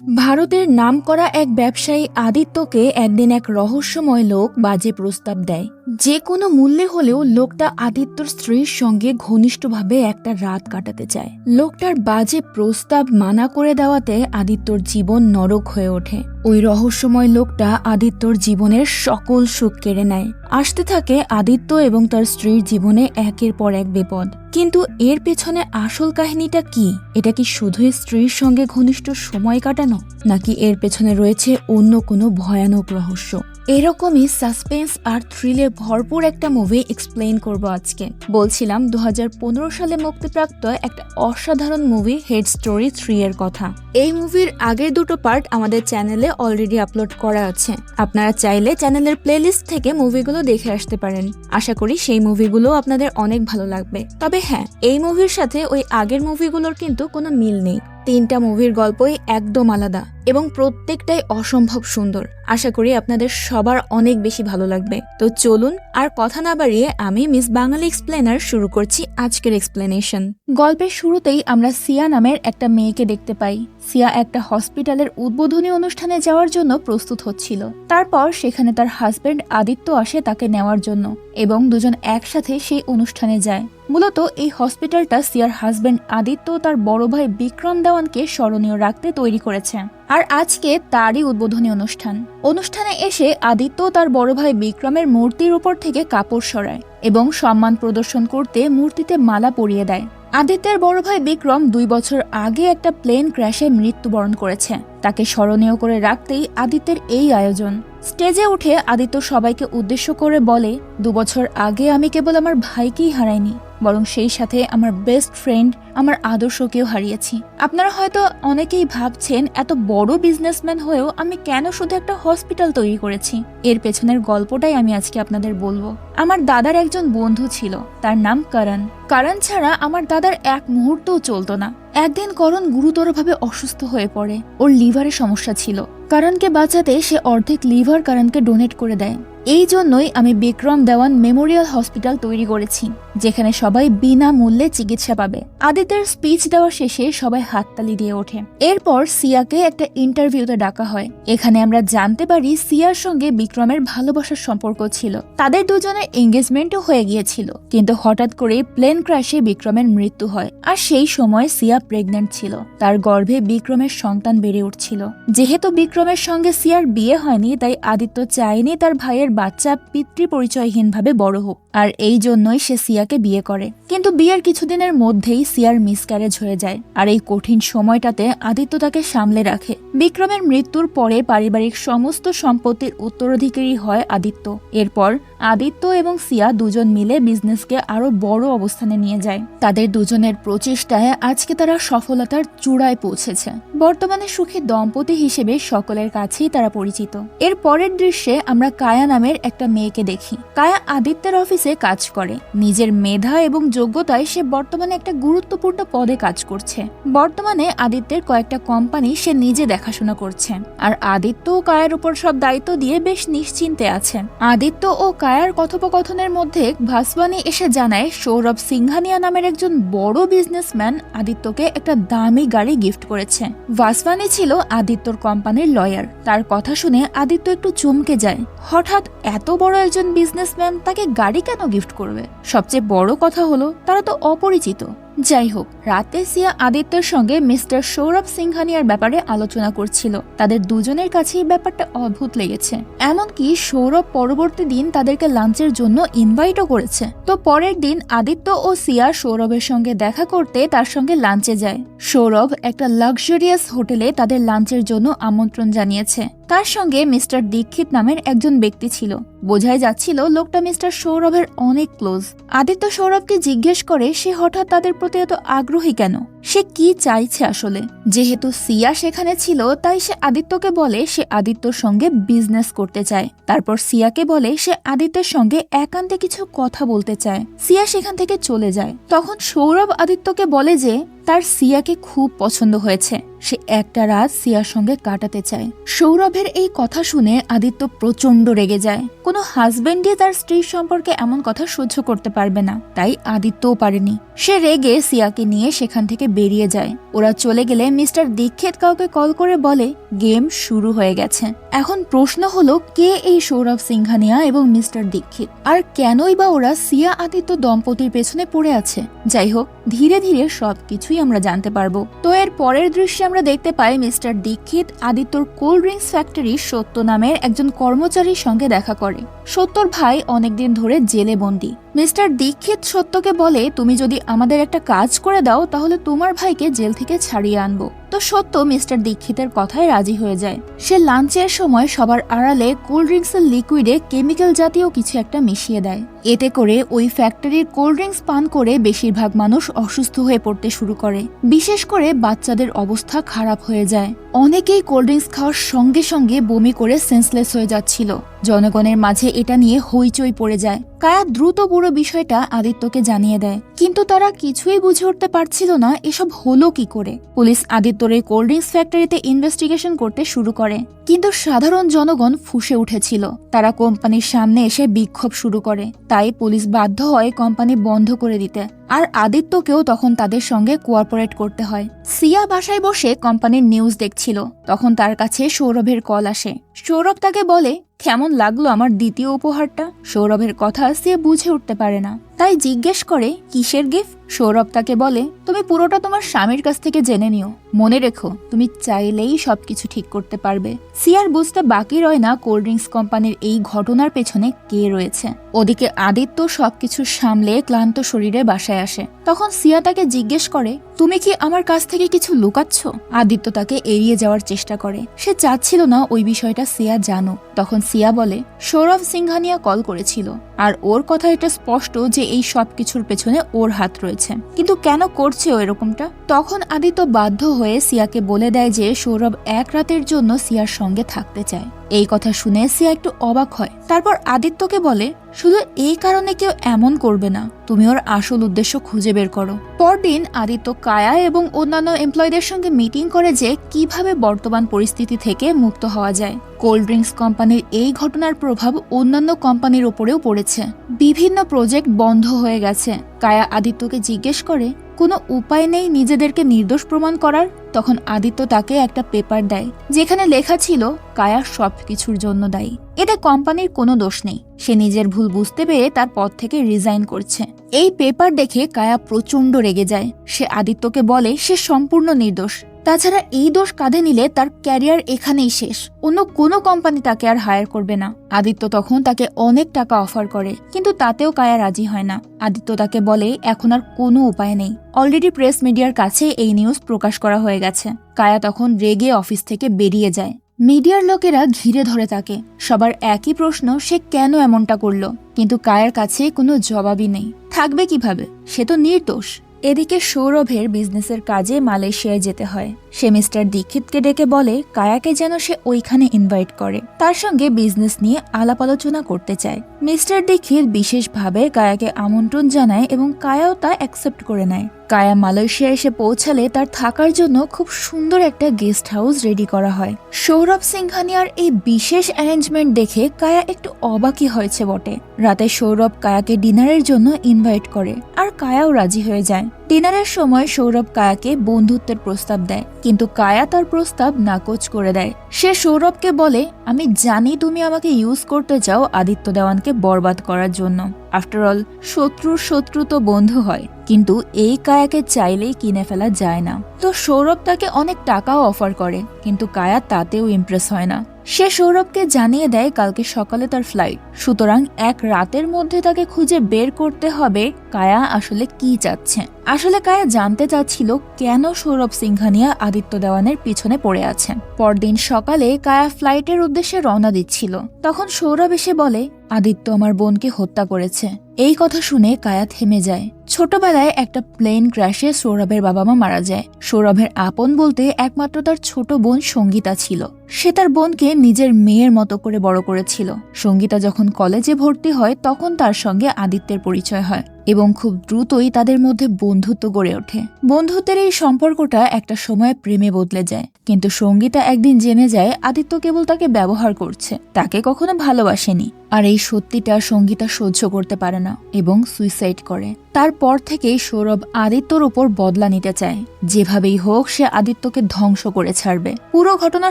ভারতের নাম করা এক ব্যবসায়ী আদিত্যকে একদিন এক রহস্যময় লোক বাজে প্রস্তাব দেয়। যে কোনো মূল্যে হলেও লোকটা আদিত্যর স্ত্রীর সঙ্গে ঘনিষ্ঠভাবে একটা রাত কাটাতে চায়। লোকটার বাজে প্রস্তাব মানা করে দেওয়াতে আদিত্যর জীবন নরক হয়ে ওঠে। ওই রহস্যময় লোকটা আদিত্যর জীবনের সকল সুখ কেড়ে নেয়। আসতে থাকে আদিত্য এবং তার স্ত্রীর জীবনে একের পর এক বিপদ। কিন্তু এর পেছনে আসল কাহিনীটা কি? এটা কি শুধুই স্ত্রীর সঙ্গে ঘনিষ্ঠ সময় কাটানো? নাকি এর পেছনে রয়েছে অন্য কোনো ভয়ানক রহস্য? এরকমই সাসপেন্স আর থ্রিলে ভরপুর একটা মুভি এক্সপ্লেইন করব আজকে। বলছিলাম দু হাজার পনেরো সালে মুক্তিপ্রাপ্ত একটা অসাধারণ মুভি হেড স্টোরি থ্রি এর কথা। এই মুভির আগের দুটো পার্ট আমাদের চ্যানেলে অলরেডি আপলোড করা আছে। আপনারা চাইলে চ্যানেলের প্লেলিস্ট থেকে মুভিগুলো দেখে আসতে পারেন। আশা করি সেই মুভিগুলো আপনাদের অনেক ভালো লাগবে। তবে হ্যাঁ এই মুভির সাথে ওই আগের মুভিগুলোর কিন্তু কোনো মিল নেই। তিনটা মুভির গল্পই একদম আলাদা এবং প্রত্যেকটাই অসম্ভব সুন্দর। আশা করি আপনাদের সবার অনেক বেশি ভালো লাগবে। তো চলুন আর কথা না বাড়িয়ে আমি মিস বাঙালি এক্সপ্লেনার শুরু করছি আজকের এক্সপ্লেনেশন। গল্পের শুরুতেই আমরা সিয়া নামের একটা মেয়েকে দেখতে পাই। সিয়া একটা হসপিটালের উদ্বোধনী অনুষ্ঠানে যাওয়ার জন্য প্রস্তুত হচ্ছিল। তারপর সেখানে তার হাজবেন্ড আদিত্য আসে তাকে নেওয়ার জন্য এবং দুজন একসাথে সেই অনুষ্ঠানে যায়। মূলত এই হসপিটালটা সিয়ার হাজবেন্ড আদিত্য তার বড় ভাই বিক্রম দেওয়ানকে স্মরণীয় রাখতে তৈরি করেছে। আর আজকে তারই উদ্বোধনী অনুষ্ঠান। অনুষ্ঠানে এসে আদিত্য তার বড় ভাই বিক্রমের মূর্তির উপর থেকে কাপড় সরায় এবং সম্মান প্রদর্শন করতে মূর্তিতে মালা পরিয়ে দেয়। আদিত্যের বড় ভাই বিক্রম দুই বছর আগে একটা প্লেন ক্র্যাশে মৃত্যুবরণ করেছে। তাকে স্মরণীয় করে রাখতেই আদিত্যের এই আয়োজন। স্টেজে উঠে আদিত্য সবাইকে উদ্দেশ্য করে বলে দু বছর আগে আমি কেবল আমার ভাইকেই হারাইনি বরং সেই সাথে আমার বেস্ট ফ্রেন্ড আমার আদর্শকেও হারিয়েছি। আপনারা হয়তো অনেকেই ভাবছেন, এত বড় বিজনেসম্যান হয়েও আমি কেন শুধু একটা হসপিটাল তৈরি করেছি? এর পেছনের গল্পটাই আমি আজকে আপনাদের বলব। আমার দাদার একজন বন্ধু ছিল, তার নাম করণ। করণ ছাড়া আমার দাদার এক মুহূর্তও চলতো না। একদিন করণ গুরুতরভাবে অসুস্থ হয়ে পড়ে। ওর লিভারে সমস্যা ছিল। কারণকে বাঁচাতে সে অর্ধেক লিভার কারণকে ডোনেট করে দেয়। এই জন্যই আমি বিক্রম দেওয়ান মেমোরিয়াল হসপিটাল তৈরি করেছি, যেখানে সবাই বিনামূল্যে চিকিৎসা পাবে। আদিত্যের স্পিচ দেওয়া শেষে সবাই হাততালি দিয়ে ওঠে। এরপর সিয়াকে একটা ইন্টারভিউতে ডাকা হয়। এখানে আমরা জানতে পারি সিয়ার সঙ্গে বিক্রমের ভালোবাসার সম্পর্ক ছিল। তাদের দুজনের এঙ্গেজমেন্টও হয়ে গিয়েছিল। কিন্তু হঠাৎ করে প্লেন ক্র্যাশে বিক্রমের মৃত্যু হয়। আর সেই সময় সিয়া প্রেগনেন্ট ছিল। তার গর্ভে বিক্রমের সন্তান বেড়ে উঠছিল। যেহেতু বিক্রমের সঙ্গে সিয়ার বিয়ে হয়নি, তাই আদিত্য চায়নি তার ভাইয়ের বাচ্চা পিতৃ পরিচয়হীনভাবে বড় হোক, আর এই জন্যই সে সিয়াকে বিয়ে করে। কিন্তু বিয়ের কিছুদিনের মধ্যেই সিয়ার মিসক্যারেজ হয়ে যায়, আর এই কঠিন সময়টাতে আদিত্য তাকে সামলে রাখে। বিক্রমের মৃত্যুর পরে পারিবারিক সমস্ত সম্পত্তির উত্তরাধিকারী হয় আদিত্য। এরপর আদিত্য এবং সিয়া দুজন মিলে বিজনেসকে আরও বড় অবস্থানে নিয়ে যায়। তাদের দুজনের প্রচেষ্টায় আজকে তারা সফলতার চূড়ায় পৌঁছেছে। বর্তমানে সুখী দম্পতি হিসেবে সকলের কাছেই তারা পরিচিত। এর পরের দৃশ্যে আমরা কায়া নামের একটা মেয়েকে দেখি। কায়া আদিত্যের অফিসে কাজ করে। নিজের মেধা এবং যোগ্যতায় সে বর্তমানে একটা গুরুত্বপূর্ণ পদে কাজ করছে। বর্তমানে আদিত্যের কয়েকটা কোম্পানি সে নিজে দেখাশোনা করছে। আর আদিত্য ও কায়ার উপর সব দায়িত্ব দিয়ে বেশ নিশ্চিন্তে আছে। আদিত্য ও কায়ার কথোপকথনের মধ্যে ভাসবানি এসে জানায় সৌরভ সিংহানিয়া নামের একজন বড় বিজনেসম্যান আদিত্যকে একটা দামি গাড়ি গিফট করেছে। ভাসভানি ছিল আদিত্যর কোম্পানির লয়ার। তার কথা শুনে আদিত্য একটু চমকে যায়। হঠাৎ এত বড় একজন বিজনেসম্যান তাকে গাড়ি কেন গিফট করবে? সবচেয়ে বড় কথা হলো, তারা তো অপরিচিত। যাই হোক রাতে সিয়া আদিত্যের সঙ্গে মিস্টার সৌরভ সিংহানিয়ার ব্যাপারে আলোচনা করছিল। তাদের দুজনের কাছেই ব্যাপারটা অদ্ভুত লেগেছে। এমনকি সৌরভ পরবর্তী দিন তাদেরকে লাঞ্চের জন্য ইনভাইটও করেছে। তো পরের দিন আদিত্য ও সিয়া সৌরভের সঙ্গে দেখা করতে তার সঙ্গে লাঞ্চে যায়। সৌরভ একটা লাক্সারিয়াস হোটেলে তাদের লাঞ্চের জন্য আমন্ত্রণ জানিয়েছে। তার সঙ্গে মিস্টার দীক্ষিত নামের একজন ব্যক্তি ছিল। বোঝাই যাচ্ছিল লোকটা মিস্টার সৌরভের অনেক ক্লোজ। আদিত্য সৌরভকে জিজ্ঞেস করে সে হঠাৎ তাদের প্রতি এত আগ্রহী কেন? সে কি চাইছে আসলে? যেহেতু সিয়া সেখানে ছিল, তাই সে আদিত্যকে বলে সে আদিত্যর সঙ্গে বিজনেস করতে চায়। তারপর সিয়াকে বলে সে আদিত্যের সঙ্গে একান্তে কিছু কথা বলতে চায়। সিয়া সেখান থেকে চলে যায়। তখন সৌরভ আদিত্যকে বলে যে, তার সিয়াকে খুব পছন্দ হয়েছে। সে একটা রাত সিয়ার সঙ্গে কাটাতে চায়। সৌরভের এই কথা শুনে আদিত্য প্রচণ্ড রেগে যায়। কোনো হাজবেন্ডই তার স্ত্রীর সম্পর্কে এমন কথা সহ্য করতে পারবে না। তাই আদিত্যও পারেনি। সে রেগে সিয়াকে নিয়ে সেখান থেকে বেরিয়ে যায়। ওরা চলে গেলে মিস্টার দীক্ষিত কাউকে কল করে বলে, গেম শুরু হয়ে গেছে। এখন প্রশ্ন হলো, কে এই সৌরভ সিংহানিয়া এবং মিস্টার দীক্ষিত? আর কেনই বা ওরা সিয়া আদিত্য দম্পতির পেছনে পড়ে আছে? যাই হোক, ধীরে ধীরে সবকিছুই আমরা জানতে পারব। তো এর পরের দৃশ্যে আমরা দেখতে পাই মিস্টার দীক্ষিত আদিত্যর কোল্ড ড্রিঙ্কস ফ্যাক্টরি সত্য নামের একজন কর্মচারীর সঙ্গে দেখা করে। সত্যর ভাই অনেকদিন ধরে জেলে বন্দি। মিস্টার দীক্ষিত সত্যকে বলে, তুমি যদি আমাদের একটা কাজ করে দাও, তাহলে তোমার ভাইকে জেল থেকে ছাড়িয়ে আনব। তো সত্য মিস্টার দীক্ষিতের কথায় রাজি হয়ে যায়। সে লাঞ্চের সময় সবার আড়ালে কোল্ড ড্রিঙ্কসের লিকুইডে কেমিক্যাল জাতীয় কিছু একটা মিশিয়ে দেয়। এতে করে ওই ফ্যাক্টরির কোল্ড ড্রিঙ্কস পান করে বেশিরভাগ মানুষ অসুস্থ হয়ে পড়তে শুরু করে। বিশেষ করে বাচ্চাদের অবস্থা খারাপ হয়ে যায়। অনেকেই কোল্ড ড্রিঙ্কস খাওয়ার সঙ্গে সঙ্গে বমি করে সেন্সলেস হয়ে যাচ্ছিল। জনগণের মাঝে এটা নিয়ে হইচই পড়ে যায়। কায়া দ্রুত পুরো বিষয়টা আদিত্যকে জানিয়ে দেয়। কিন্তু তারা কিছুই বুঝে উঠতে পারছিল না এসব হলো কি করে। পুলিশ আদিত্যর এই কোল্ড ড্রিঙ্কস ফ্যাক্টরিতে ইনভেস্টিগেশন করতে শুরু করে। কিন্তু সাধারণ জনগণ ফুসে উঠেছিল। তারা কোম্পানির সামনে এসে বিক্ষোভ শুরু করে। তাই পুলিশ বাধ্য হয় কোম্পানি বন্ধ করে দিতে। আর আদিত্যকেও তখন তাদের সঙ্গে কোঅপারেট করতে হয়। সিয়া বাসায় বসে কোম্পানির নিউজ দেখছিল। তখন তার কাছে সৌরভের কল আসে। সৌরভ তাকে বলে, কেমন লাগল আমার দ্বিতীয় উপহারটা? সৌরভের কথা সে বুঝে উঠতে পারে না। তাই জিজ্ঞেস করে, কিসের গিফট? সৌরভ তাকে বলে, তুমি পুরোটা তোমার স্বামীর কাছ থেকে জেনে নিও। মনে রেখো, তুমি চাইলেই সবকিছু ঠিক করতে পারবে। সিয়ার বুঝতে বাকি রয় না কোল্ড ড্রিঙ্কস কোম্পানির এই ঘটনার পেছনে কে রয়েছে। ওদিকে আদিত্য সবকিছু সামলে ক্লান্ত শরীরে বাসায় আসে। তখন সিয়া তাকে জিজ্ঞেস করে তুমি কি আমার কাছ থেকে কিছু লুকাচ্ছ? আদিত্য তাকে এড়িয়ে যাওয়ার চেষ্টা করে। সে চাচ্ছিল না ওই বিষয়টা সিয়া জানো তখন সিয়া বলে, সৌরভ সিংহানিয়া কল করেছিল। আর ওর কথা এটা স্পষ্ট যে এই সব কিছুর পেছনে ওর হাত রয়েছে। কিন্তু কেন করছে ও এরকমটা? তখন আদিত্য বাধ্য হয়ে সিয়াকে বলে দেয় যে সৌরভ এক রাতের জন্য সিয়ার সঙ্গে থাকতে চায়। এই কথা শুনে সিয়া একটু অবাক হয়। তারপর আদিত্যকে বলে, শুধু এই কারণে কেউ এমন করবে না। তুমি ওর আসল উদ্দেশ্য খুঁজে বের করো। পরদিন আদিত্য কায়া এবং অন্যান্য এমপ্লয়ীদের সঙ্গে মিটিং করে যে কীভাবে বর্তমান পরিস্থিতি থেকে মুক্ত হওয়া যায়। কোল্ড ড্রিঙ্কস কোম্পানির এই ঘটনার প্রভাব অন্যান্য কোম্পানির ওপরেও পড়েছে। বিভিন্ন প্রজেক্ট বন্ধ হয়ে গেছে। কায়া আদিত্যকে জিজ্ঞেস করে কোনো উপায় নেই নিজেদেরকে নির্দোষ প্রমাণ করার। তখন আদিত্য তাকে একটা পেপার দেয়, যেখানে লেখা ছিল, কায়া সব কিছুর জন্য দায়ী। এতে কোম্পানির কোনো দোষ নেই। সে নিজের ভুল বুঝতে পেরে তার পদ থেকে রিজাইন করছে। এই পেপার দেখে কায়া প্রচণ্ড রেগে যায়। সে আদিত্যকে বলে, সে সম্পূর্ণ নির্দোষ। তাছাড়া এই দোষ কাঁধে নিলে তার ক্যারিয়ার এখানেই শেষ। অন্য কোনো কোম্পানি তাকে আর হায়ার করবে না। আদিত্য তখন তাকে অনেক টাকা অফার করে, কিন্তু তাতেও কায়া রাজি হয় না। আদিত্য তাকে বলে, এখন আর কোনো উপায় নেই। অলরেডি প্রেস মিডিয়ার কাছে এই নিউজ প্রকাশ করা হয়ে গেছে। কায়া তখন রেগে অফিস থেকে বেরিয়ে যায়। মিডিয়ার লোকেরা ঘিরে ধরে তাকে। সবার একই প্রশ্ন, সে কেন এমনটা করল? কিন্তু কায়ার কাছে কোনো জবাবই নেই। থাকবে কীভাবে? সে তো নির্দোষ। এদিকে সৌরভের বিজনেসের কাজে মালয়েশিয়ায় যেতে হয়। সে মিস্টার দীক্ষিতকে ডেকে বলে, কায়াকে যেন সে ওইখানে ইনভাইট করে। তার সঙ্গে বিজনেস নিয়ে আলাপ আলোচনা করতে চায়। মিস্টার দীক্ষিত বিশেষভাবে কায়াকে আমন্ত্রণ জানায় এবং কায়াও তা অ্যাকসেপ্ট করে নেয়। কায়া মালয়েশিয়া এসে পৌঁছালে তার থাকার জন্য খুব সুন্দর একটা গেস্ট হাউস রেডি করা হয়। সৌরভ সিংহানিয়ার এই বিশেষ অ্যারেঞ্জমেন্ট দেখে কায়া একটু অবাকই হয়েছে বটে। রাতে সৌরভ কায়াকে ডিনারের জন্য ইনভাইট করে, আর কায়াও রাজি হয়ে যায়। ডিনারের সময় সৌরভ কায়াকে বন্ধুত্বের প্রস্তাব দেয়, কিন্তু কায়া তার প্রস্তাব নাকচ করে দেয়। সে সৌরভকে বলে, আমি জানি তুমি আমাকে ইউজ করতে চাও আদিত্য দেওয়ানকে বরবাদ করার জন্য। আফটার অল শত্রুর শত্রু তো বন্ধু হয়, কিন্তু এই কায়াকে চাইলেই কিনে ফেলা যায় না। তো সৌরভ তাকে অনেক টাকাও অফার করে, কিন্তু কায়া তাতেও ইমপ্রেস হয় না। সে সৌরভকে জানিয়ে দেয়, কালকে সকালে তার ফ্লাইট সুতরাং এক রাতের মধ্যে তাকে খুঁজে বের করতে হবে কায়া আসলে কি চাচ্ছে? আসলে কায়া জানতে চাচ্ছিল কেন সৌরভ সিংহানিয়া আদিত্য দেওয়ানের পিছনে পড়ে আছে পরদিন সকালে কায়া ফ্লাইটের উদ্দেশ্যে রওনা দিচ্ছিল। তখন সৌরভ এসে বলে, আদিত্য আমার বোনকে হত্যা করেছে। এই কথা শুনে কায়া থেমে যায়। ছোটবেলায় একটা প্লেন ক্র্যাশে সৌরভের বাবা মা মারা যায়। সৌরভের আপন বলতে একমাত্র তার ছোট বোন সঙ্গীতা ছিল। সে তার বোনকে নিজের মেয়ের মতো করে বড় করেছিল। সঙ্গীতা যখন কলেজে ভর্তি হয়, তখন তার সঙ্গে আদিত্যের পরিচয় হয়। এবং খুব দ্রুতই তাদের মধ্যে বন্ধুত্ব গড়ে ওঠে। বন্ধুত্বের এই সম্পর্কটা একটা সময় প্রেমে বদলে যায়, কিন্তু সঙ্গীতা একদিন জেনে যায় আদিত্য কেবল তাকে ব্যবহার করছে, তাকে কখনো ভালোবাসেনি। আর এই সত্যিটা সঙ্গীতা সহ্য করতে পারে না এবং সুইসাইড করে। তারপর থেকেই সৌরভ আদিত্যর উপর বদলা নিতে চায়। যেভাবেই হোক, সে আদিত্যকে ধ্বংস করে ছাড়বে। পুরো ঘটনা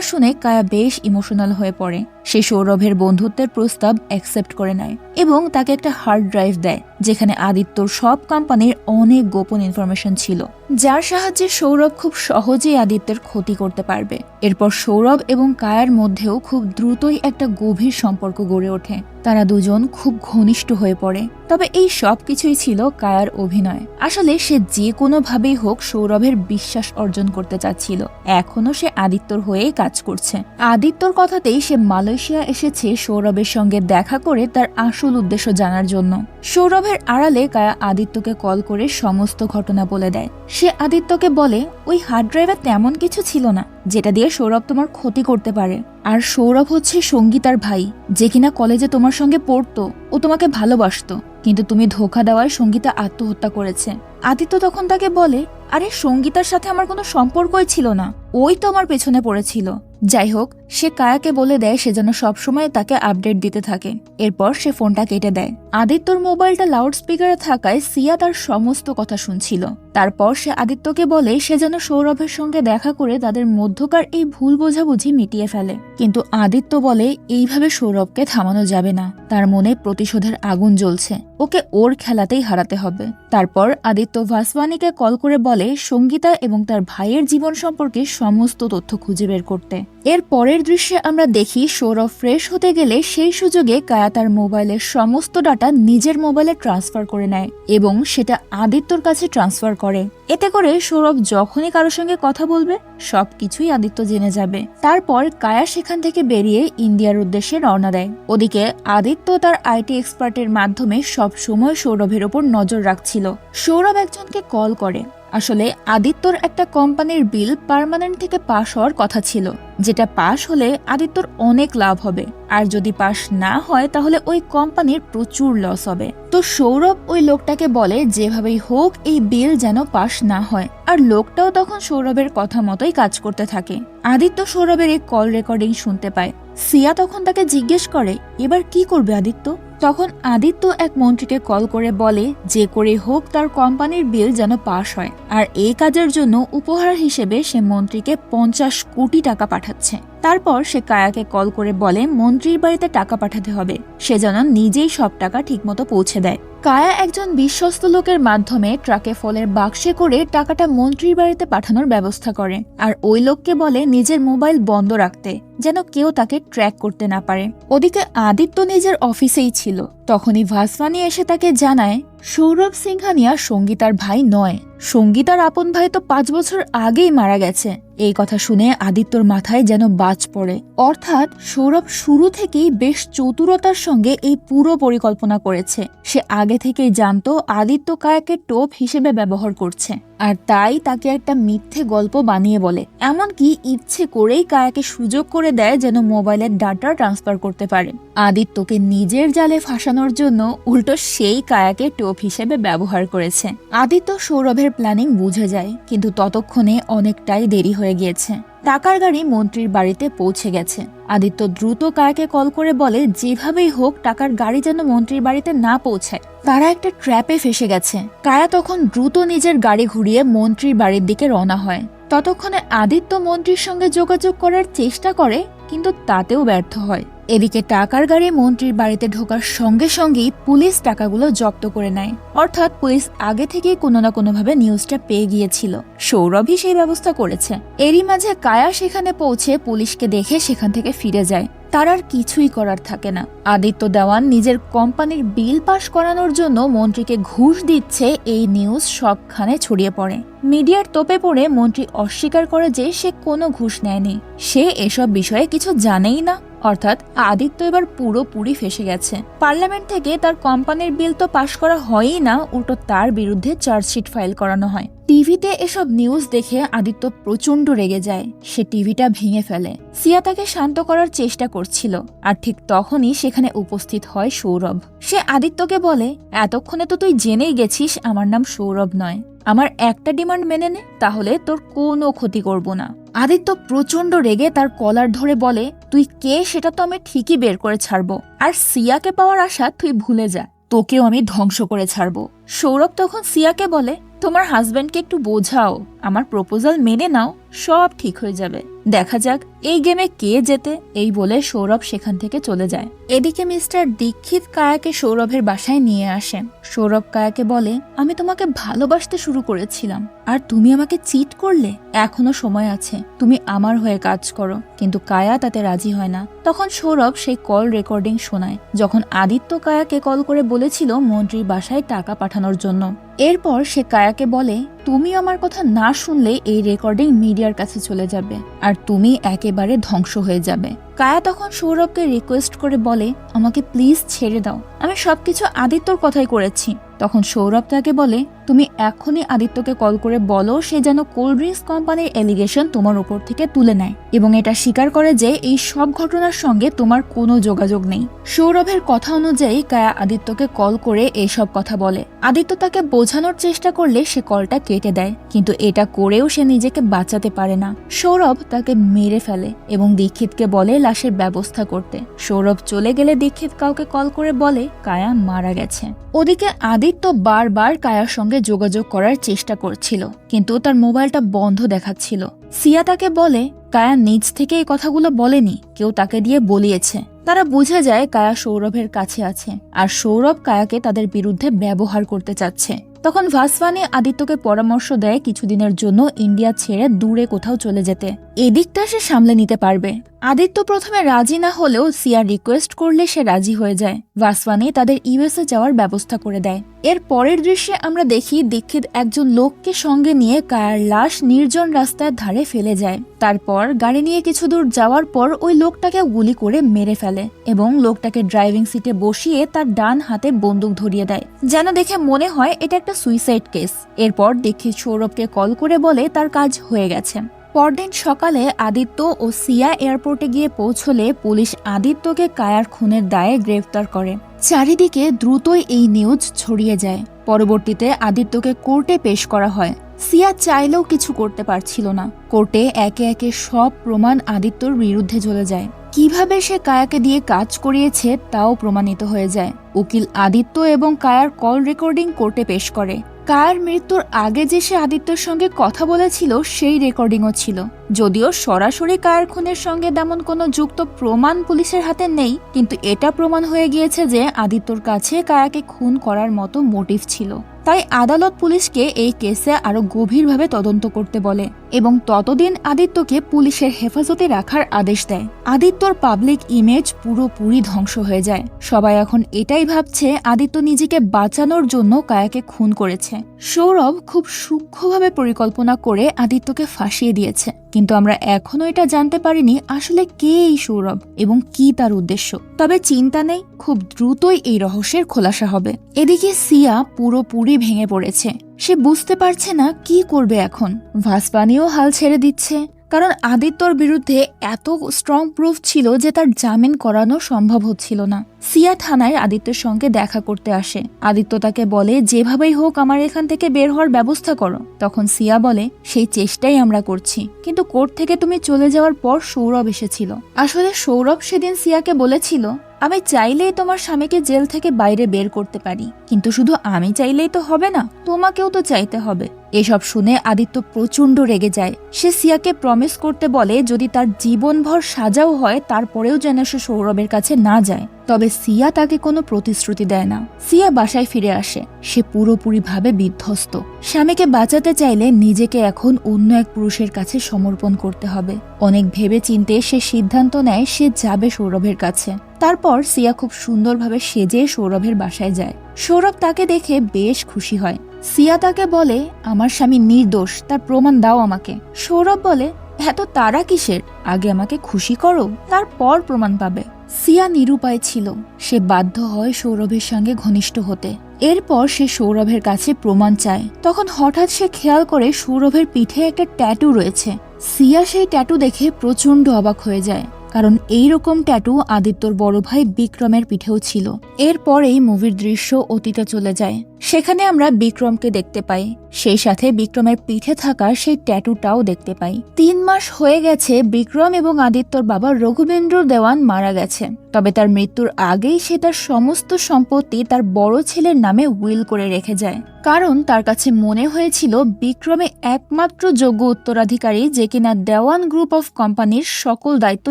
শুনে কায়া বেশ ইমোশনাল হয়ে পড়ে। সে সৌরভের বন্ধুত্বের প্রস্তাব অ্যাকসেপ্ট করে নেয় এবং তাকে একটা হার্ড ড্রাইভ দেয়, যেখানে আদিত্যর সব কোম্পানির অনেক গোপন ইনফরমেশন ছিল। যার সাহায্যে সৌরভ খুব সহজেই আদিত্যের ক্ষতি করতে পারবে। এরপর সৌরভ এবং কায়ার মধ্যেও খুব দ্রুতই একটা গভীর সম্পর্ক গড়ে ওঠে। তারা দুজন খুব ঘনিষ্ঠ হয়ে পড়ে। তবে এই সব কিছুই ছিল কায়ার অভিনয়। আসলে সে যে কোনোভাবেই হোক সৌরভের বিশ্বাস অর্জন করতে চাচ্ছিল। এখনও সে আদিত্যর হয়েই কাজ করছে। আদিত্যর কথাতেই সে মালয়েশিয়া এসেছে সৌরভের সঙ্গে দেখা করে তার আসল উদ্দেশ্য জানার জন্য। সৌরভের আড়ালে কায়া আদিত্যকে কল করে সমস্ত ঘটনা বলে দেয়। সে আদিত্যকে বলে, ওই হার্ড ড্রাইভে তেমন কিছু ছিল না, যেটা দিয়ে সৌরভ তোমার ক্ষতি করতে পারে। আর সৌরভ হচ্ছে সঙ্গীতার ভাই, যে কিনা কলেজে তোমার সঙ্গে পড়তো, ও তোমাকে ভালোবাসত। কিন্তু তুমি ধোকা দেওয়ায় সঙ্গীতা আত্মহত্যা করেছে। আদিত্য তখন তাকে বলে আরে সঙ্গীতার সাথে আমার কোনো সম্পর্কই ছিল না। ওই তো আমার পেছনে পড়েছিল। যাই হোক, সে কায়াকে বলে দেয় সে যেন সবসময় তাকে আপডেট দিতে থাকে। এরপর সে ফোনটা কেটে দেয়। আদিত্যর মোবাইলটা লাউড স্পিকারে থাকায় সিয়া তার সমস্ত কথা শুনছিল। তারপর সে আদিত্যকে বলে সে যেন সৌরভের সঙ্গে দেখা করে তাদের মধ্যকার এই ভুল বোঝাবুঝি মিটিয়ে ফেলে। কিন্তু আদিত্য বলে, এইভাবে সৌরভকে থামানো যাবে না। তার মনে প্রতিশোধের আগুন জ্বলছে। ওকে ওর খেলাতেই হারাতে হবে। তারপর আদিত্য ভাসওয়ানিকে কল করে বলে সঙ্গীতা এবং তার ভাইয়ের জীবন সম্পর্কে সমস্ত তথ্য খুঁজে বের করতে। এর পরের দৃশ্যে আমরা দেখি সৌরভ ফ্রেশ হতে গেলে সেই সুযোগে কায়া তার মোবাইলের সমস্ত ডাটা নিজের মোবাইলে ট্রান্সফার করে নেয় এবং সেটা আদিত্যর কাছে ট্রান্সফার করে। এতে করে সৌরভ যখনই কারোর সঙ্গে কথা বলবে, সবকিছুই আদিত্য জেনে যাবে। তারপর কায়া সেখান থেকে বেরিয়ে ইন্ডিয়ার উদ্দেশ্যে রওনা দেয়। ওদিকে আদিত্য তার আইটি এক্সপার্টের মাধ্যমে সব সময় সৌরভের ওপর নজর রাখছিল। সৌরভ একজনকে কল করে। আসলে আদিত্যর একটা কোম্পানির বিল পার্মানেন্ট থেকে পাশ হওয়ার কথা ছিল। যেটা পাশ হলে আদিত্যর অনেক লাভ হবে। আর যদি পাশ না হয়, তাহলে ওই কোম্পানির প্রচুর লস হবে। তো সৌরভ ওই লোকটাকে বলে, যেভাবেই হোক, এই বিল যেন পাশ না হয়। আর লোকটাও তখন সৌরভের কথা মতোই কাজ করতে থাকে। আদিত্য সৌরভের এই কল রেকর্ডিং শুনতে পায়। সিয়া তখন তাকে জিজ্ঞেস করে, এবার কি করবে আদিত্য? তখন আদিত্য এক মন্ত্রীকে কল করে বলে, যে করে হোক তার কোম্পানির বিল যেন পাশ হয়। আর এই কাজের জন্য উপহার হিসেবে সে মন্ত্রীকে পঞ্চাশ কোটি টাকা পাঠাচ্ছে। তারপর সে কায়াকে কল করে বলে, মন্ত্রীর বাড়িতে টাকা পাঠাতে হবে। সে যেন নিজেই সব টাকা ঠিকমতো পৌঁছে দেয়। কায়া একজন বিশ্বস্ত লোকের মাধ্যমে ট্রাকে ফলের বাক্সে করে টাকাটা মন্ত্রীর বাড়িতে পাঠানোর ব্যবস্থা করে। আর ওই লোককে বলে নিজের মোবাইল বন্ধ রাখতে, যেন কেউ তাকে ট্র্যাক করতে না পারে। ওদিকে আদিত্য নিজের অফিসেই ছিল। তখনই ভাসওয়ানি এসে তাকে জানায়, সৌরভ সিংহানিয়া সঙ্গীতার ভাই নয়। সঙ্গীতার আপন ভাই তো পাঁচ বছর আগেই মারা গেছে। এই কথা শুনে আদিত্যর মাথায় যেন বাজ পড়ে। অর্থাৎ সৌরভ শুরু থেকেই বেশ চতুরতার সঙ্গে এই পুরো পরিকল্পনা করেছে। সে আগে থেকেই জানত আদিত্য কায়াকে টোপ হিসেবে ব্যবহার করছে। আর তাই তাকে একটা মিথ্যে গল্প বানিয়ে বলে। এমনকি ইচ্ছে করেই কায়াকে সুযোগ করে দেয় যেন মোবাইলের ডাটা ট্রান্সফার করতে পারে। আদিত্যকে নিজের জালে ফাঁসানোর জন্য উল্টো সেই কায়াকে টোপ হিসেবে ব্যবহার করেছে। আদিত্য সৌরভের প্ল্যানিং বুঝে যায়, কিন্তু ততক্ষণে অনেকটাই দেরি হয়ে গিয়েছে। টাকার গাড়ি মন্ত্রীর বাড়িতে পৌঁছে গেছে। আদিত্য দ্রুত কায়াকে কল করে বলে, যেভাবেই হোক, টাকার গাড়ি যেন মন্ত্রীর বাড়িতে না পৌঁছায়। তারা একটা ট্র্যাপে ফেসে গেছে। কায়া তখন দ্রুত নিজের গাড়ি ঘুরিয়ে মন্ত্রীর বাড়ির দিকে রওনা হয়। ততক্ষণে আদিত্য মন্ত্রীর সঙ্গে যোগাযোগ করার চেষ্টা করে, কিন্তু তাতেও ব্যর্থ হয়। এদিকে টাকার গাড়ি মন্ত্রীর বাড়িতে ঢোকার সঙ্গে সঙ্গেই পুলিশ টাকাগুলো জব্দ করে নেয়। অর্থাৎ পুলিশ আগে থেকেই কোনো না কোনোভাবে নিউজটা পেয়ে গিয়েছিল। সৌরভই সেই ব্যবস্থা করেছে। এরই মাঝে কায়া সেখানে পৌঁছে পুলিশকে দেখে সেখান থেকে ফিরে যায়। তার আর কিছুই করার থাকে না। আদিত্য দেওয়ান নিজের কোম্পানির বিল পাশ করানোর জন্য মন্ত্রীকে ঘুষ দিচ্ছে এই নিউজ সবখানে ছড়িয়ে পড়ে। মিডিয়ার তোপে পড়ে মন্ত্রী অস্বীকার করে যে সে কোনো ঘুষ নেয়নি। সে এসব বিষয়ে কিছু জানেই না। অর্থাৎ আদিত্য এবার পুরোপুরি ফেসে গেছে। পার্লামেন্ট থেকে তার কোম্পানির বিল তো পাশ করা হয়ই না, উল্টো তার বিরুদ্ধে চার্জশিট ফাইল করানো হয়। টিভিতে এসব নিউজ দেখে আদিত্য প্রচণ্ড রেগে যায়। সে টিভিটা ভেঙে ফেলে। সিয়া তাকে শান্ত করার চেষ্টা করছিল, আর ঠিক তখনই সেখানে উপস্থিত হয় সৌরভ। সে আদিত্যকে বলে, এতক্ষণে তো তুই জেনেই গেছিস আমার নাম সৌরভ নয়। আমার একটা ডিমান্ড মেনে নে, তাহলে তোর কোনো ক্ষতি করব না। আদিত্য প্রচণ্ড রেগে তার কলার ধরে বলে, তুই কে সেটা তো আমি ঠিকই বের করে ছাড়বো। আর সিয়াকে পাওয়ার আশা তুই ভুলে যা, তোকেও আমি ধ্বংস করে ছাড়বো। সৌরভ তখন সিয়াকে বলে, তোমার হাজব্যান্ডকে একটু বোঝাও। আমার প্রপোজাল মেনে নাও, সব ঠিক হয়ে যাবে। দেখা যাক, এই গেমে কে জেতে? এই বলে সৌরভ সেখান থেকে চলে যায়। এদিকে মিস্টার দীক্ষিত কায়াকে সৌরভের বাসায় নিয়ে আসেন সৌরভ কায়াকে বলে, আমি তোমাকে ভালোবাসতে শুরু করেছিলাম। আর তুমি আমাকে চিট করলে? এখনও সময় আছে। তুমি আমার হয়ে কাজ করো। কিন্তু কায়া তাতে রাজি হয় না। তখন সৌরভ সেই কল রেকর্ডিং শোনায়। যখন আদিত্য কায়াকে কল করে বলেছিল, মন্ত্রীর বাসায় টাকা পাঠানোর জন্য। এরপর সে কায়াকে বলে, তুমি আমার কথা না শুনলে এই রেকর্ডিং মিডিয়ার কাছে চলে যাবে আর তুমি একেবারে ধ্বংস হয়ে যাবে। কায়া তখন সৌরভকে রিকোয়েস্ট করে বলে, আমাকে প্লিজ ছেড়ে দাও। আমি সবকিছু আদিত্যর কথাই করেছি। তখন সৌরভ তাকে বলে, তুমি এখনই আদিত্যকে কল করে বলো, সে যেন কোল্ড ড্রিঙ্কস কোম্পানির এলিগেশন তোমার উপর থেকে তুলে নেয় এবং এটা স্বীকার করে যে এই সব ঘটনার সঙ্গে তোমার কোনো যোগাযোগ নেই। সৌরভের কথা অনুযায়ী কায়া আদিত্যকে কল করে এইসব কথা বলে। আদিত্য তাকে বোঝানোর চেষ্টা করলে সে কলটা কেটে দেয়, কিন্তু এটা করেও সে নিজেকে বাঁচাতে পারে না। সৌরভ তাকে মেরে ফেলে এবং দীক্ষিতকে বলে লাশের ব্যবস্থা করতে। সৌরভ চলে গেলে দীক্ষিত কাউকে কল করে বলে, কায়া মারা গেছে। ওদিকে আদিত্য বারবার কায়ার সঙ্গে যোগাযোগ করার চেষ্টা করছিল, কিন্তু তার মোবাইলটা বন্ধ দেখাচ্ছিল। সিয়া তাকে বলে, কায়া নিজ থেকে এই কথাগুলো বলেনি, কেউ তাকে দিয়ে বলিয়েছে। তারা বুঝে যায় কায়া সৌরভের কাছে আছে, আর সৌরভ কায়াকে তাদের বিরুদ্ধে ব্যবহার করতে চাচ্ছে। তখন ভাসওয়ানি আদিত্যকে পরামর্শ দেয় কিছুদিনের জন্য ইন্ডিয়া ছেড়ে দূরে কোথাও চলে যেতে। এদিকটা সে সামলে নিতে পারবে। আদিত্য প্রথমে রাজি না হলেও সিয়া রিকোয়েস্ট করলে সে রাজি হয়ে যায়। ভাসওয়ানি তাদের ইউএসএ যাওয়ার ব্যবস্থা করে দেয়। এর পরের দৃশ্যে আমরা দেখি দীক্ষিত একজন লোককে সঙ্গে নিয়ে কায়ার লাশ নির্জন রাস্তার ধারে ফেলে যায়। তারপর গাড়ি নিয়ে কিছু দূর যাওয়ার পর ওই লোকটাকে গুলি করে মেরে ফেলে এবং লোকটাকে ড্রাইভিং সিটে বসিয়ে তার ডান হাতে বন্দুক ধরিয়ে দেয়। যেন দেখে মনে হয় এটা একটা সুইসাইড কেস। এরপর দীক্ষিত সৌরভকে কল করে বলে তার কাজ হয়ে গেছে। পরদিন সকালে আদিত্য ও সিয়া এয়ারপোর্টে গিয়ে পৌঁছলে পুলিশ আদিত্যকে কায়ার খুনের দায়ে গ্রেফতার করে। চারিদিকে দ্রুতই এই নিউজ ছড়িয়ে যায়। পরবর্তীতে আদিত্যকে কোর্টে পেশ করা হয়। সিয়া চাইলেও কিছু করতে পারছিল না। কোর্টে একে একে সব প্রমাণ আদিত্যর বিরুদ্ধে চলে যায়। কীভাবে সে কায়াকে দিয়ে কাজ করিয়েছে তাও প্রমাণিত হয়ে যায়। উকিল আদিত্য এবং কায়ার কল রেকর্ডিং কোর্টে পেশ করে। কায়ার মৃত্যুর আগে যে সে আদিত্যর সঙ্গে কথা বলেছিল, সেই রেকর্ডিংও ছিল। যদিও সরাসরি কার খুনের সঙ্গে তেমন কোনো যুক্ত প্রমাণ পুলিশের হাতে নেই, কিন্তু এটা প্রমাণ হয়ে গিয়েছে যে আদিত্যর কাছে কায়াকে খুন করার মতো মোটিভ ছিল। তাই আদালত পুলিশকে এই কেসে আরও গভীরভাবে তদন্ত করতে বলে। এবং ততদিন আদিত্যকে পুলিশের হেফাজতে রাখার আদেশ দেয়। আদিত্যর পাবলিক ইমেজ পুরোপুরি ধ্বংস হয়ে যায়। সবাই এখন এটাই ভাবছে, আদিত্য নিজেকে বাঁচানোর জন্য কায়াকে খুন করেছে। সৌরভ খুব সূক্ষ্মভাবে পরিকল্পনা করে আদিত্যকে ফাঁসিয়ে দিয়েছে। কিন্তু আমরা এখনও এটা জানতে পারিনি আসলে কে এই সৌরভ এবং কি তার উদ্দেশ্য। তবে চিন্তা নেই, খুব দ্রুতই এই রহস্যের খোলাসা হবে। এদিকে সিয়া পুরোপুরি ভেঙে পড়েছে। সে বুঝতে পারছে না কি করবে এখন। ভাসপানিও হাল ছেড়ে দিচ্ছে। কারণ আদিত্যর বিরুদ্ধে এত স্ট্রং প্রুফ ছিল যে তার জামিন করানো সম্ভব হচ্ছিল না। সিয়া থানায় আদিত্যের সঙ্গে দেখা করতে আসে। আদিত্য তাকে বলে, যেভাবেই হোক আমার এখান থেকে বের হওয়ার ব্যবস্থা করো। তখন সিয়া বলে, সেই চেষ্টাই আমরা করছি। কিন্তু কোর্ট থেকে তুমি চলে যাওয়ার পর সৌরভ এসেছিল। আসলে সৌরভ সেদিন সিয়াকে বলেছিল আমি চাইলেই তোমার স্বামীকে জেল থেকে বাইরে বের করতে পারি, কিন্তু শুধু আমি চাইলেই তো হবে না, তোমাকেও তো চাইতে হবে। এসব শুনে আদিত্য প্রচণ্ড রেগে যায়। সে সিয়াকে প্রমিস করতে বলে, যদি তার জীবনভর সাজাও হয়, তারপরেও যেন সে সৌরভের কাছে না যায়। তবে সিয়া তাকে কোনো প্রতিশ্রুতি দেয় না। সিয়া বাসায় ফিরে আসে। সে পুরোপুরিভাবে বিধ্বস্ত। স্বামীকে বাঁচাতে চাইলে নিজেকে এখন অন্য এক পুরুষের কাছে সমর্পণ করতে হবে। অনেক ভেবে চিনতে সে সিদ্ধান্ত নেয়, সে যাবে সৌরভের কাছে। তারপর সিয়া খুব সুন্দরভাবে সেজে সৌরভের বাসায় যায়। সৌরভ তাকে দেখে বেশ খুশি হয়। সিয়া তাকে বলে, আমার স্বামী নির্দোষ, তার প্রমাণ দাও আমাকে। সৌরভ বলে, এত তারা কিসের? আগে আমাকে খুশি করো, তারপর প্রমাণ পাবে। সিয়া নিরুপায় ছিল। সে বাধ্য হয় সৌরভের সঙ্গে ঘনিষ্ঠ হতে। এরপর সে সৌরভের কাছে প্রমাণ চায়। তখন হঠাৎ সে খেয়াল করে সৌরভের পিঠে একটা ট্যাটু রয়েছে। সিয়া সেই ট্যাটু দেখে প্রচণ্ড অবাক হয়ে যায়। কারণ এই রকম ট্যাটু আদিত্যর বড় ভাই বিক্রমের পিঠেও ছিল। এরপরেই মুভির দৃশ্য অতীতে চলে যায়। সেখানে আমরা বিক্রমকে দেখতে পাই। সেই সাথে বিক্রমের পিঠে থাকা সেই ট্যাটুটাও দেখতে পাই। তিন মাস হয়ে গেছে বিক্রম এবং আদিত্যর বাবা রঘুবেন্দ্র দেওয়ান মারা গেছে। তবে তার মৃত্যুর আগেই সে তার সমস্ত সম্পত্তি তার বড় ছেলের নামে উইল করে রেখে যায়। কারণ তার কাছে মনে হয়েছিল বিক্রমে একমাত্র যোগ্য উত্তরাধিকারী যে কিনা দেওয়ান গ্রুপ অফ কোম্পানির সকল দায়িত্ব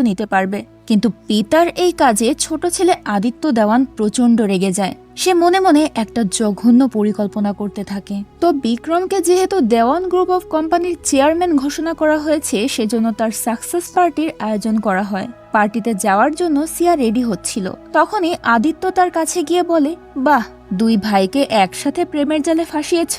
নিতে পারবে। কিন্তু পিতার এই কাজে ছোট ছেলে আদিত্য দেওয়ান প্রচণ্ড রেগে যায়। সে মনে মনে একটা জঘন্য পরিকল্পনা করতে থাকে। তো বিক্রমকে যেহেতু দেওয়ান গ্রুপ অফ কোম্পানির চেয়ারম্যান ঘোষণা করা হয়েছে, সেজন্য তার সাকসেস পার্টির আয়োজন করা হয়। পার্টিতে যাওয়ার জন্য সিয়া রেডি হচ্ছিল। তখনই আদিত্য তার কাছে গিয়ে বলে, বাহ দুই ভাইকে একসাথে প্রেমের জালে ফাঁসিয়েছ,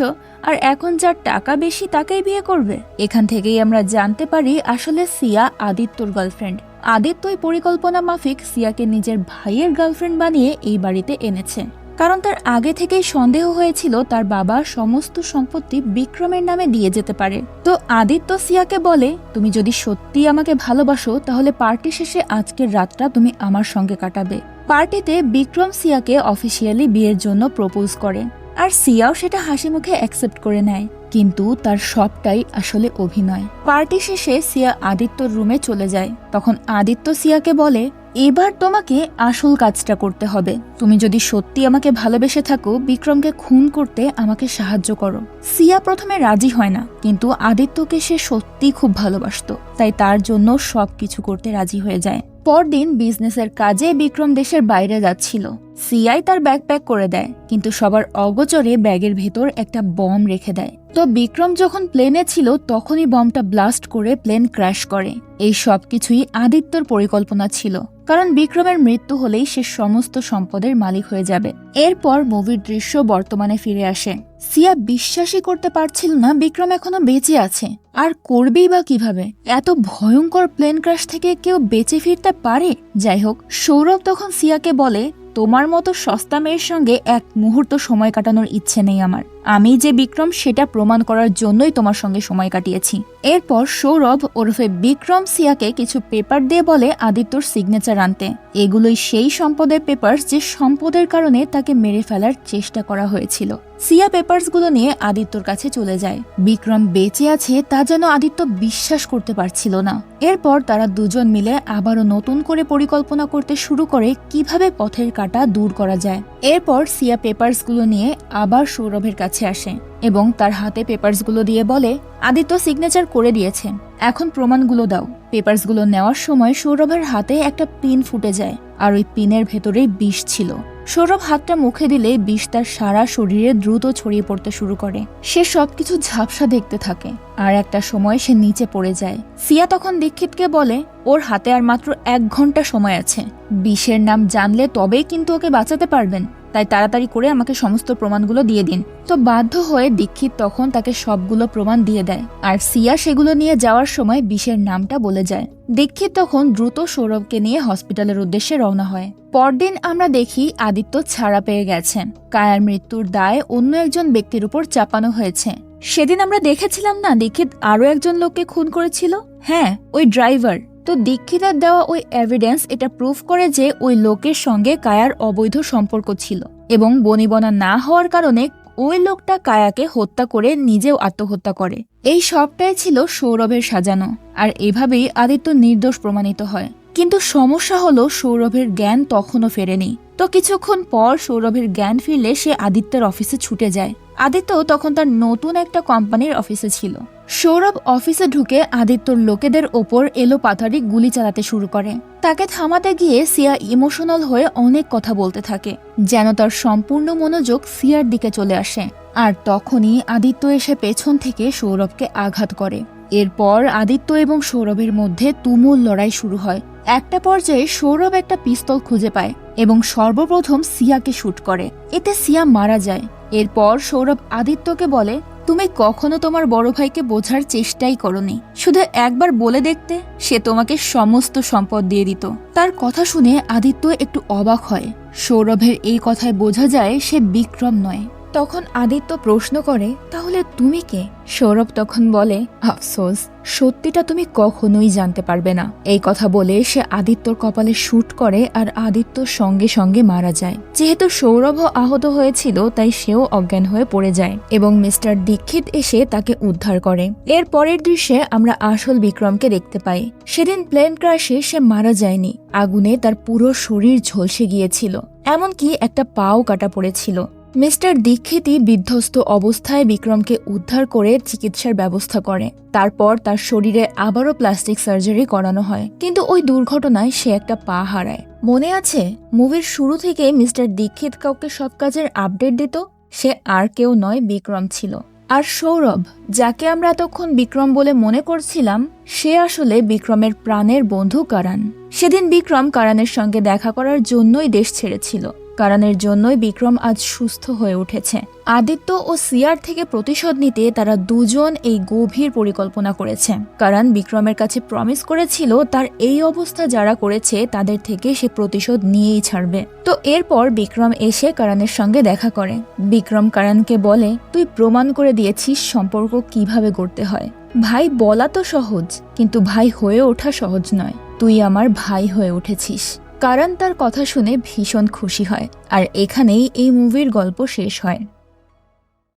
আর এখন যার টাকা বেশি তাকেই বিয়ে করবে। এখান থেকেই আমরা জানতে পারি আসলে সিয়া আদিত্যর গার্লফ্রেন্ড আদিত্যই পরিকল্পনা মাফিক সিয়াকে নিজের ভাইয়ের গার্লফ্রেন্ড বানিয়ে এই বাড়িতে এনেছে। কারণ তার আগে থেকেই সন্দেহ হয়েছিল তার বাবা সমস্ত সম্পত্তি বিক্রমের নামে দিয়ে যেতে পারে। তো আদিত্য সিয়াকে বলে, তুমি যদি সত্যি আমাকে ভালোবাসো, তাহলে পার্টি শেষে আজকের রাতটা তুমি আমার সঙ্গে কাটাবে। পার্টিতে বিক্রম সিয়াকে অফিসিয়ালি বিয়ের জন্য প্রপোজ করে। আর সিয়াও সেটা হাসি মুখে অ্যাকসেপ্ট করে নেয়, কিন্তু তার সবটাই আসলে অভিনয়। পার্টি শেষে সিয়া আদিত্যর রুমে চলে যায়। তখন আদিত্য সিয়াকে বলে, এবার তোমাকে আসল কাজটা করতে হবে। তুমি যদি সত্যি আমাকে ভালোবেসে থাকো, বিক্রমকে খুন করতে আমাকে সাহায্য করো। সিয়া প্রথমে রাজি হয় না, কিন্তু আদিত্যকে সে সত্যি খুব ভালোবাসতো, তাই তার জন্য সব কিছু করতে রাজি হয়ে যায়। পরদিন বিজনেসের কাজে বিক্রম দেশের বাইরে যাচ্ছিল। সিআই তার ব্যাগ প্যাক করে দেয়, কিন্তু সবার অগোচরে ব্যাগের ভেতর একটা বম রেখে দেয়। তো বিক্রম যখন প্লেনে ছিল, তখনই বমটা ব্লাস্ট করে প্লেন ক্র্যাশ করে। এই সব কিছুই আদিত্যর পরিকল্পনা ছিল। কারণ বিক্রমের মৃত্যু হলেই সে সমস্ত সম্পদের মালিক হয়ে যাবে। এরপর মুভির দৃশ্য বর্তমানে ফিরে আসে। সিয়া বিশ্বাসই করতে পারছিল না বিক্রম এখনও বেঁচে আছে। আর করবেই বা কীভাবে? এত ভয়ঙ্কর প্লেন ক্র্যাশ থেকে কেউ বেঁচে ফিরতে পারে? যাই হোক, সৌরভ তখন সিয়াকে বলে তোমার মতো সস্তা মেয়ের সঙ্গে এক মুহূর্ত সময় কাটানোর ইচ্ছে নেই আমার। আমি যে বিক্রম, সেটা প্রমাণ করার জন্যই তোমার সঙ্গে সময় কাটিয়েছি। এরপর সৌরভ ওরফে বিক্রম সিয়াকে কিছু পেপার দিয়ে বলে আদিত্যর সিগনেচার আনতে। এগুলোই সেই সম্পদের পেপার যে সম্পদের কারণে তাকে মেরে ফেলার চেষ্টা করা হয়েছিল। সিয়া পেপারসগুলো নিয়ে আদিত্যর কাছে চলে যায়। বিক্রম বেঁচে আছে তা যেন আদিত্য বিশ্বাস করতে পারছিল না। এরপর তারা দুজন মিলে আবারও নতুন করে পরিকল্পনা করতে শুরু করে কীভাবে পথের কাটা দূর করা যায়। এরপর সিয়া পেপারসগুলো নিয়ে আবার সৌরভের কাছে আসে। এবং তার হাতে পেপারসগুলো দিয়ে বলে, আদিত্য সিগনেচার করে দিয়েছে এখন প্রমাণগুলো দাও। পেপারসগুলো নেওয়ার সময় সৌরভের হাতে একটা পিন ফুটে যায়, আর ওই পিনের ভেতরে বিষ ছিল। সৌরভ হাতটা মুখে দিলে বিষ তার সারা শরীরে দ্রুত ছড়িয়ে পড়তে শুরু করে। সে সবকিছু ঝাপসা দেখতে থাকে, আর একটা সময় সে নিচে পড়ে যায়। সিয়া তখন দীক্ষিতকে বলে, ওর হাতে আর মাত্র এক ঘণ্টা সময় আছে। বিষের নাম জানলে তবেই কিন্তু ওকে বাঁচাতে পারবেন। তাই তাড়াতাড়ি করে আমাকে সমস্ত প্রমাণগুলো দিয়ে দিন। তো বাধ্য হয়ে দীক্ষিত তখন তাকে সবগুলো প্রমাণ দিয়ে দেয়। আর সিয়া সেগুলো নিয়ে যাওয়ার সময় বিষের নামটা বলে যায়। দীক্ষিত তখন দ্রুত সৌরভকে নিয়ে হসপিটালের উদ্দেশ্যে রওনা হয়। পরদিন আমরা দেখি আদিত্য ছাড়া পেয়ে গেছেন। কায়ার মৃত্যুর দায় অন্য একজন ব্যক্তির উপর চাপানো হয়েছে। সেদিন আমরা দেখেছিলাম না দীক্ষিত আরও একজন লোককে খুন করেছিল? হ্যাঁ ওই ড্রাইভার। তো দীক্ষিতার দেওয়া ওই এভিডেন্স এটা প্রুফ করে যে ওই লোকের সঙ্গে কায়ার অবৈধ সম্পর্ক ছিল এবং বনিবনা না হওয়ার কারণে ওই লোকটা কায়াকে হত্যা করে নিজেও আত্মহত্যা করে। এই সবটাই ছিল সৌরভের সাজানো, আর এভাবেই আদিত্য নির্দোষ প্রমাণিত হয়। কিন্তু সমস্যা হলো সৌরভের জ্ঞান তখনও ফেরেনি। তো কিছুক্ষণ পর সৌরভের জ্ঞান ফিরলে সে আদিত্যের অফিসে ছুটে যায়। আদিত্য তখন তার নতুন একটা কোম্পানির অফিসে ছিল। সৌরভ অফিসে ঢুকে আদিত্যর লোকেদের ওপর এলো পাথারি গুলি চালাতে শুরু করে। তাকে থামাতে গিয়ে সিয়া ইমোশনাল হয়ে অনেক কথা বলতে থাকে, যেন তার সম্পূর্ণ মনোযোগ সিয়ার দিকে চলে আসে। আর তখনই আদিত্য এসে পেছন থেকে সৌরভকে আঘাত করে। এরপর আদিত্য এবং সৌরভের মধ্যে তুমুল লড়াই শুরু হয়। একটা পর্যায়ে সৌরভ একটা পিস্তল খুঁজে পায় এবং সর্বপ্রথম সিয়াকে শ্যুট করে। এতে সিয়া মারা যায় এরপর সৌরভ আদিত্যকে বলে, তুমি কখনো তোমার বড় ভাইকে বোঝার চেষ্টাই করনি। শুধু একবার বলে দেখতে, সে তোমাকে সমস্ত সম্পদ দিয়ে দিত। তার কথা শুনে আদিত্য একটু অবাক হয়। সৌরভের এই কথায় বোঝা যায় সে বিক্রম নয়। তখন আদিত্য প্রশ্ন করে, তাহলে তুমি কে? সৌরভ তখন বলে, আফসোস, সত্যিটা তুমি কখনোই জানতে পারবে না। এই কথা বলে সে আদিত্যর কপালে শ্যুট করে আর আদিত্য সঙ্গে সঙ্গে মারা যায়। যেহেতু সৌরভও আহত হয়েছিল, তাই সেও অজ্ঞান হয়ে পড়ে যায় এবং মিস্টার দীক্ষিত এসে তাকে উদ্ধার করে। এর পরের দৃশ্যে আমরা আসল বিক্রমকে দেখতে পাই। সেদিন প্লেন ক্রাশে সে মারা যায়নি। আগুনে তার পুরো শরীর ঝলসে গিয়েছিল। এমনকি একটা পাও কাটা পড়েছিল। মিস্টার দীক্ষিতই বিধ্বস্ত অবস্থায় বিক্রমকে উদ্ধার করে চিকিৎসার ব্যবস্থা করে। তারপর তার শরীরে আবারও প্লাস্টিক সার্জারি করানো হয়। কিন্তু ওই দুর্ঘটনায় সে একটা পা হারায়। মনে আছে? মুভির শুরু থেকে মিস্টার দীক্ষিত কাউকে সব কাজের আপডেট দিত? সে আর কেউ নয়, বিক্রম ছিল। আর সৌরভ, যাকে আমরা এতক্ষণ বিক্রম বলে মনে করছিলাম, সে আসলে বিক্রমের প্রাণের বন্ধু কারান। সেদিন বিক্রম কারানের সঙ্গে দেখা করার জন্যই দেশ ছেড়েছিল। কারণের জন্যই বিক্রম আজ সুস্থ হয়ে উঠেছে। আদিত্য ও সিয়ার থেকে প্রতিশোধ নিতে তারা দুজন এই গভীর পরিকল্পনা করেছে। কারণ বিক্রমের কাছে প্রমিস করেছিল, তার এই অবস্থা যারা করেছে, তাদের থেকে সে প্রতিশোধ নিয়েই ছাড়বে। তো এরপর বিক্রম এসে কারণের সঙ্গে দেখা করে। বিক্রম কারণকে বলে, তুই প্রমাণ করে দিয়েছিস সম্পর্ক কীভাবে গড়তে হয়। ভাই বলা তো সহজ, কিন্তু ভাই হয়ে ওঠা সহজ নয়। তুই আমার ভাই হয়ে উঠেছিস। কারণ তার কথা শুনে ভীষণ খুশি হয় আর এখানেই এই মুভির গল্প শেষ হয়।